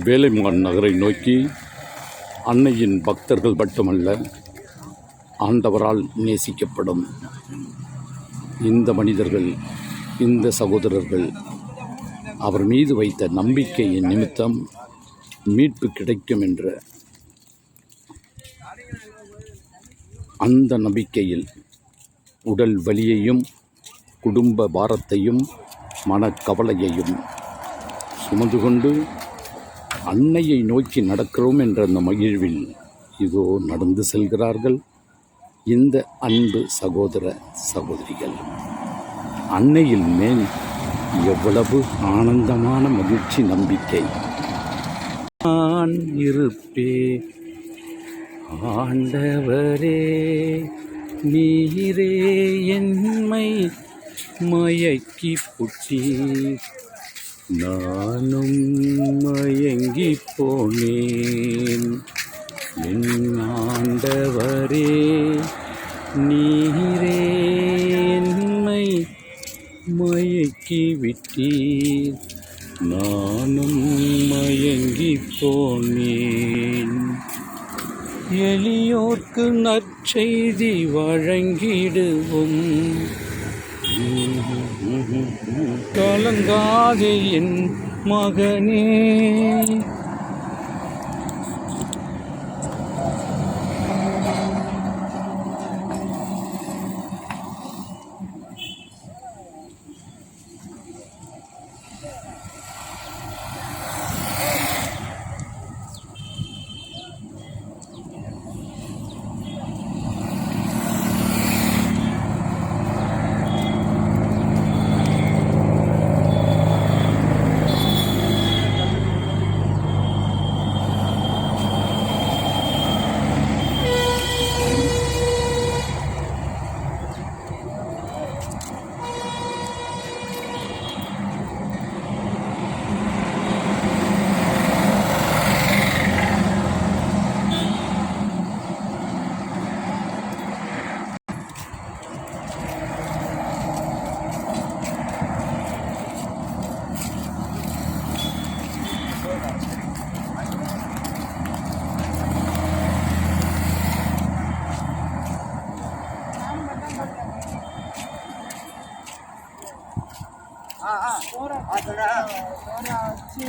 வேலைமான் நகரை நோக்கி அன்னையின் பக்தர்கள் மட்டுமல்ல ஆண்டவரால் நேசிக்கப்படும் இந்த மனிதர்கள் இந்த சகோதரர்கள் அவர் மீது வைத்த நம்பிக்கையின் நிமித்தம் மீட்பு கிடைக்கும் என்ற அந்த நம்பிக்கையில் உடல் வலியையும் குடும்ப பாரத்தையும் மனக்கவலையையும் சுமந்து கொண்டு அன்னையை நோக்கி நடக்கிறோம் என்ற அந்த மகிழ்வில் இதோ நடந்து செல்கிறார்கள் இந்த அன்பு சகோதர சகோதரிகள். அன்னையில் மேல் எவ்வளவு ஆனந்தமான மகிழ்ச்சி நம்பிக்கை. நான் இருப்பே ஆண்டவரே நீரே என்மை மயக்கி புட்டி. நானும் போனேன் என் ஆண்டவரே நீரே என்னை மயக்கி விட்டீர் நானும் மயங்கி போனேன் எளியோர்க்கு நற்செய்தி வழங்கிடுவோம். கலங்காதே என் மகனே. சோறா சோறா வச்சு